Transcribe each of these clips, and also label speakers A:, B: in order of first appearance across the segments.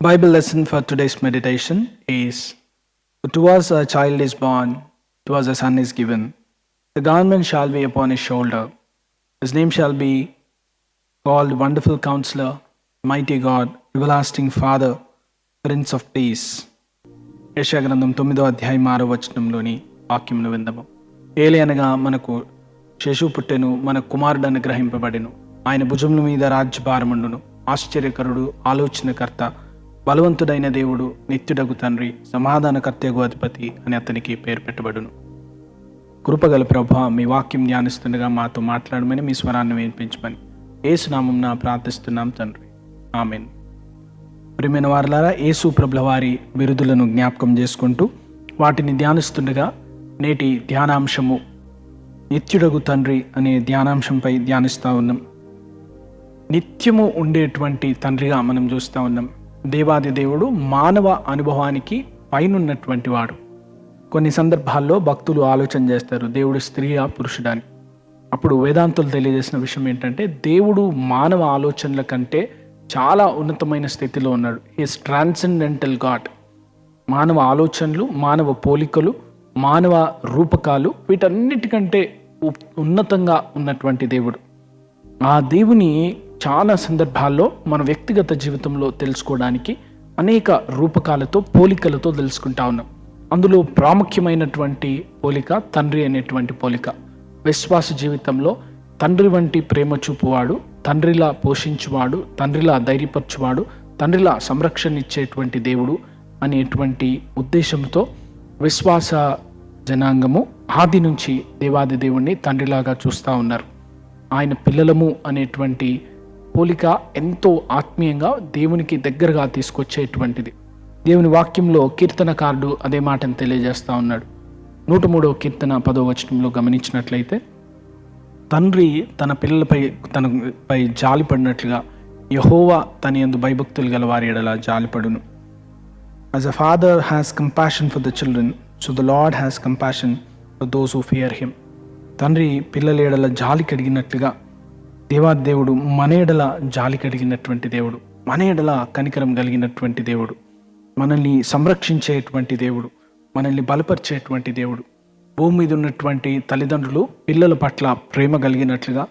A: Bible lesson for today's meditation is To us a child is born, to us a son is given. The government shall be upon his shoulder. His name shall be called Wonderful Counselor, Mighty God, Everlasting Father, Prince of Peace. యశాగ్రంథం తొమ్మిదో అధ్యాయం ఆరో వచనంలోని వాక్యమును విందము ఏలి అనగా మనకు శిశువు పుట్టెను మన కుమారుడు అనుగ్రహింపబడెను ఆయన భుజముల మీద రాజ్యభారముండును ఆశ్చర్యకరుడు ఆలోచనకర్త బలవంతుడైన దేవుడు నిత్యుడగు తండ్రి సమాధానకర్తగు అధిపతి అని అతనికి పేరు పెట్టబడును. కృపగల ప్రభ మీ వాక్యం ధ్యానిస్తుండగా మాతో మాట్లాడమని మీ స్వరాన్ని వినిపించమని ఏసునామం ప్రార్థిస్తున్నాం తండ్రి. ఆమెన్. ప్రియమైన వారులారా యేసు ప్రభుల వారి బిరుదులను జ్ఞాపకం చేసుకుంటూ వాటిని ధ్యానిస్తుండగా నేటి ధ్యానాంశము నిత్యుడగు తండ్రి అనే ధ్యానాంశంపై ధ్యానిస్తూ ఉన్నాం. నిత్యము ఉండేటువంటి తండ్రిగా మనం చూస్తూ ఉన్నాం. దేవాది దేవుడు మానవ అనుభవానికి పైనున్నటువంటి వాడు. కొన్ని సందర్భాల్లో భక్తులు ఆలోచన చేస్తారు దేవుడు స్త్రీయా పురుషుడని అప్పుడు వేదాంతులు తెలియజేసిన విషయం ఏంటంటే దేవుడు మానవ ఆలోచనల కంటే చాలా ఉన్నతమైన స్థితిలో ఉన్నాడు. ఈస్ ట్రాన్సెండెంటల్ గాడ్ మానవ ఆలోచనలు మానవ పోలికలు మానవ రూపకాలు వీటన్నిటికంటే ఉన్నతంగా ఉన్నటువంటి దేవుడు. ఆ దేవుని చాలా సందర్భాల్లో మన వ్యక్తిగత జీవితంలో తెలుసుకోవడానికి అనేక రూపకాలతో పోలికలతో తెలుసుకుంటా ఉన్నాం. అందులో ప్రాముఖ్యమైనటువంటి పోలిక తండ్రి అనేటువంటి పోలిక. విశ్వాస జీవితంలో తండ్రి వంటి ప్రేమ చూపువాడు తండ్రిలా పోషించువాడు తండ్రిలా ధైర్యపరచువాడు తండ్రిలా సంరక్షణ ఇచ్చేటువంటి దేవుడు అనేటువంటి ఉద్దేశంతో విశ్వాస జనాంగము ఆది నుంచి దేవాది దేవుణ్ణి తండ్రిలాగా చూస్తూ ఉన్నారు. ఆయన పిల్లలము అనేటువంటి పోలిక ఎంతో ఆత్మీయంగా దేవునికి దగ్గరగా తీసుకొచ్చేటువంటిది. దేవుని వాక్యంలో కీర్తనకారుడు అదే మాటను తెలియజేస్తూ ఉన్నాడు. నూట మూడవ కీర్తన పదో వచనంలో గమనించినట్లయితే తండ్రి తన పిల్లలపై తనపై జాలిపడినట్లుగా యహోవా తన యందు భయభక్తులు గల వారి ఎడలా జాలిపడును. As a father has compassion for the children so the Lord has compassion for those who fear తండ్రి పిల్లల ఎడల జాలి కడిగినట్లుగా దేవాదేవుడు మనేడల జాలి కడిగినటువంటి దేవుడు మనేడల కనికరం కలిగినటువంటి దేవుడు మనల్ని సంరక్షించేటువంటి దేవుడు మనల్ని బలపరిచేటువంటి దేవుడు. భూమి మీద ఉన్నటువంటి తల్లిదండ్రులు పిల్లల పట్ల ప్రేమ కలిగినట్లుగా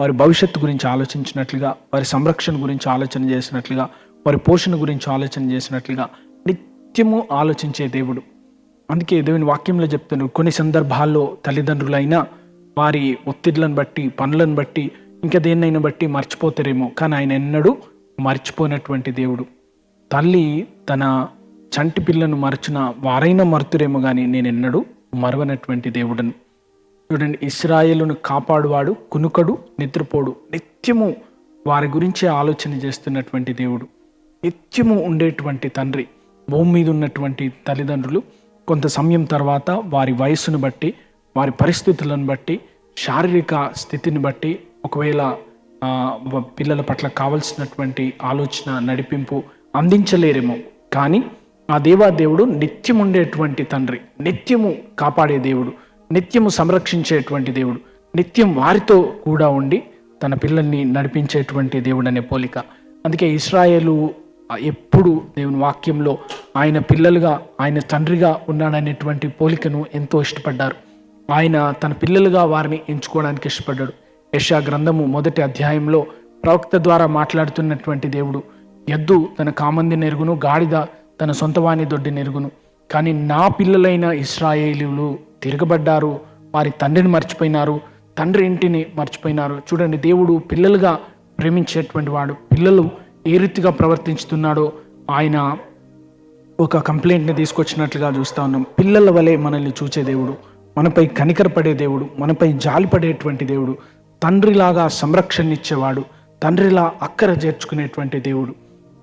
A: వారి భవిష్యత్తు గురించి ఆలోచించినట్లుగా వారి సంరక్షణ గురించి ఆలోచన చేసినట్లుగా వారి పోషణ గురించి ఆలోచన చేసినట్లుగా నిత్యము ఆలోచించే దేవుడు. అందుకే దేవుని వాక్యంలో చెప్తున్నాడు కొన్ని సందర్భాల్లో తల్లిదండ్రులైనా వారి ఒత్తిళ్ళను బట్టి పనులను బట్టి ఇంకా దేన్నైనా బట్టి మర్చిపోతారేమో. కానీ ఆయన ఎన్నడూ మర్చిపోయినటువంటి దేవుడు. తల్లి తన చంటి పిల్లను మరచిన వారైనా మరుతురేమో కానీ నేను ఎన్నడూ మరవనటువంటి దేవుడను. చూడండి ఇస్రాయేలును కాపాడువాడు కునుకడు నిద్రపోడు. నిత్యము వారి గురించి ఆలోచన చేస్తున్నటువంటి దేవుడు. నిత్యము ఉండేటువంటి తండ్రి భూమి మీద ఉన్నటువంటి తల్లిదండ్రులు కొంత సమయం తర్వాత వారి వయస్సును బట్టి వారి పరిస్థితులను బట్టి శారీరక స్థితిని బట్టి ఒకవేళ పిల్లల పట్ల కావలసినటువంటి ఆలోచన నడిపింపు అందించలేరేమో. కానీ ఆ దేవాదేవుడు నిత్యం ఉండేటువంటి తండ్రి నిత్యము కాపాడే దేవుడు నిత్యము సంరక్షించేటువంటి దేవుడు నిత్యం వారితో కూడా ఉండి తన పిల్లల్ని నడిపించేటువంటి దేవుడు అనే పోలిక. అందుకే ఇస్రాయేలు ఎప్పుడు దేవుని వాక్యంలో ఆయన పిల్లలుగా ఆయన తండ్రిగా ఉన్నాడనేటువంటి పోలికను ఎంతో ఇష్టపడ్డారు. ఆయన తన పిల్లలుగా వారిని ఎంచుకోవడానికి ఇష్టపడ్డాడు. యశా గ్రంథము మొదటి అధ్యాయంలో ప్రవక్త ద్వారా మాట్లాడుతున్నటువంటి దేవుడు ఎద్దు తన కామంది నెరుగును గాడిద తన సొంతవాణి దొడ్డి నెరుగును. కానీ నా పిల్లలైన ఇస్రాయేలీలు తిరగబడ్డారు వారి తండ్రిని మర్చిపోయినారు తండ్రి ఇంటిని మర్చిపోయినారు. చూడండి దేవుడు పిల్లలుగా ప్రేమించేటువంటి వాడు. పిల్లలు ఏ రీతిగా ప్రవర్తించుతున్నాడో ఆయన ఒక కంప్లైంట్ని తీసుకొచ్చినట్లుగా చూస్తా ఉన్నాం. పిల్లల వలె మనల్ని చూచే దేవుడు మనపై కనికరపడే దేవుడు మనపై జాలిపడేటువంటి దేవుడు. తండ్రిలాగా సంరక్షణ ఇచ్చేవాడు తండ్రిలా అక్కర చేర్చుకునేటువంటి దేవుడు.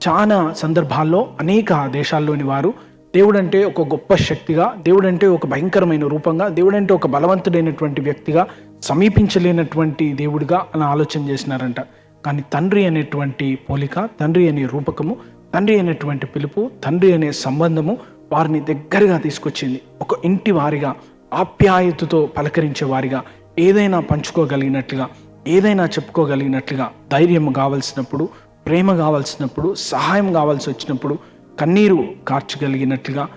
A: చాలా సందర్భాల్లో అనేక దేశాల్లోని వారు దేవుడంటే ఒక గొప్ప శక్తిగా దేవుడంటే ఒక భయంకరమైన రూపంగా దేవుడంటే ఒక బలవంతుడైనటువంటి వ్యక్తిగా సమీపించలేనటువంటి దేవుడిగా అని ఆలోచన చేసినారంట. కానీ తండ్రి అనేటువంటి పోలిక తండ్రి అనే రూపకము తండ్రి అనేటువంటి పిలుపు తండ్రి అనే సంబంధము వారిని దగ్గరగా తీసుకొచ్చింది. ఒక ఇంటి వారిగా ఆప్యాయతతో పలకరించే వారిగా ఏదైనా పంచుకోగలిగినట్లుగా ఏదైనా చెప్పుకోగలిగినట్లుగా ధైర్యం కావలసినప్పుడు ప్రేమ కావాల్సినప్పుడు సహాయం కావాల్సి వచ్చినప్పుడు కన్నీరు కార్చగలిగినట్లుగా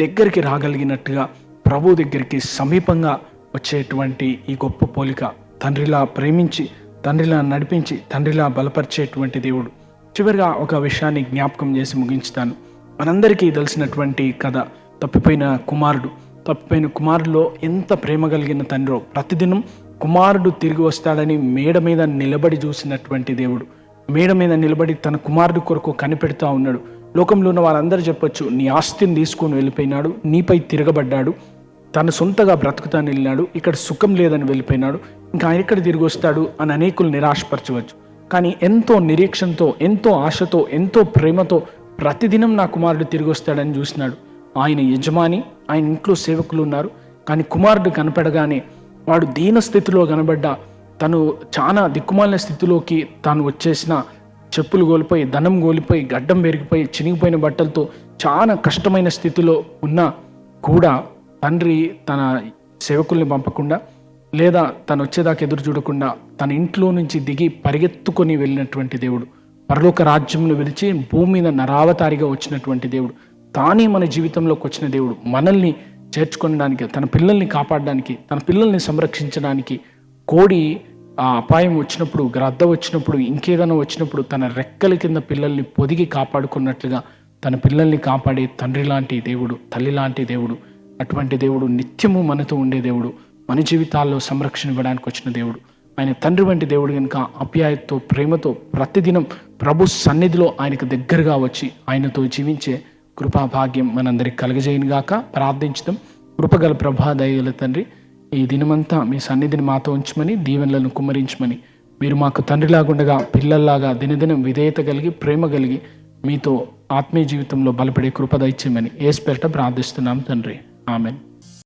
A: దగ్గరికి రాగలిగినట్టుగా ప్రభు దగ్గరికి సమీపంగా వచ్చేటువంటి ఈ గొప్ప పోలిక తండ్రిలా ప్రేమించి తండ్రిలా నడిపించి తండ్రిలా బలపరిచేటువంటి దేవుడు. చివరిగా ఒక విషయాన్ని జ్ఞాపకం చేసి ముగించుతాను. మనందరికీ తెలిసినటువంటి కథ తప్పిపోయిన కుమారుడు తప్పిపోయిన కుమారుడులో ఎంత ప్రేమ కలిగిన తండ్రో ప్రతిదినం కుమారుడు తిరిగి వస్తాడని మేడ మీద నిలబడి చూసినటువంటి దేవుడు. మేడ మీద నిలబడి తన కుమారుడు కొరకు కనిపెడతా ఉన్నాడు. లోకంలో ఉన్న వారందరూ చెప్పొచ్చు నీ ఆస్తిని తీసుకొని వెళ్ళిపోయినాడు నీపై తిరగబడ్డాడు తను సొంతగా బ్రతుకుతాను వెళ్ళినాడు ఇక్కడ సుఖం లేదని వెళ్ళిపోయినాడు ఇంకా ఆయన ఎక్కడ తిరిగి వస్తాడు? అని అనేకులు నిరాశపరచవచ్చు. కానీ ఎంతో నిరీక్షణతో ఎంతో ఆశతో ఎంతో ప్రేమతో ప్రతిదినం నా కుమారుడు తిరిగి వస్తాడని చూసినాడు. ఆయన యజమాని ఆయన ఇంట్లో సేవకులు ఉన్నారు. కానీ కుమారుడు కనపడగానే వాడు దీన స్థితిలో కనబడ్డ. తను చాలా దిక్కుమాలిన స్థితిలోకి తాను వచ్చేసిన చెప్పులు కోల్పోయి ధనం కోల్పోయి గడ్డం పెరిగిపోయి చినిగిపోయిన బట్టలతో చాలా కష్టమైన స్థితిలో ఉన్నా కూడా తండ్రి తన సేవకుల్ని పంపకుండా లేదా తను వచ్చేదాకా ఎదురు చూడకుండా తన ఇంట్లో నుంచి దిగి పరిగెత్తుకొని వెళ్ళినటువంటి దేవుడు. పరలోక రాజ్యంలో విడిచి భూమి మీద నరావతారిగా వచ్చినటువంటి దేవుడు. తానే మన జీవితంలోకి వచ్చిన దేవుడు. మనల్ని చేర్చుకోవడానికి తన పిల్లల్ని కాపాడడానికి తన పిల్లల్ని సంరక్షించడానికి కోడి ఆ అపాయం వచ్చినప్పుడు గ్రద్ద వచ్చినప్పుడు ఇంకేదైనా వచ్చినప్పుడు తన రెక్కల కింద పిల్లల్ని పొదిగి కాపాడుకున్నట్లుగా తన పిల్లల్ని కాపాడే తండ్రి లాంటి దేవుడు తల్లి లాంటి దేవుడు అటువంటి దేవుడు నిత్యము మనతో ఉండే దేవుడు మన జీవితాల్లో సంరక్షణ ఇవ్వడానికి వచ్చిన దేవుడు. ఆయన తండ్రి వంటి దేవుడు కనుక అప్యాయతతో ప్రేమతో ప్రతిదినం ప్రభు సన్నిధిలో ఆయనకు దగ్గరగా వచ్చి ఆయనతో జీవించే కృపాభాగ్యం మనందరికి కలగజేయను గాక ప్రార్థించడం కృపగల ప్రభా దయగల తండ్రి ఈ దినమంతా మీ సన్నిధిని మాతో ఉంచమని దీవెనలను కుమ్మరించమని మీరు మాకు తండ్రిలాగుండగా పిల్లల్లాగా దినదినం విధేయత కలిగి ప్రేమ కలిగి మీతో ఆత్మీయ జీవితంలో బలపడే కృప దయచేయమని ఏసు పేరట ప్రార్థిస్తున్నాం తండ్రి. ఆమెన్.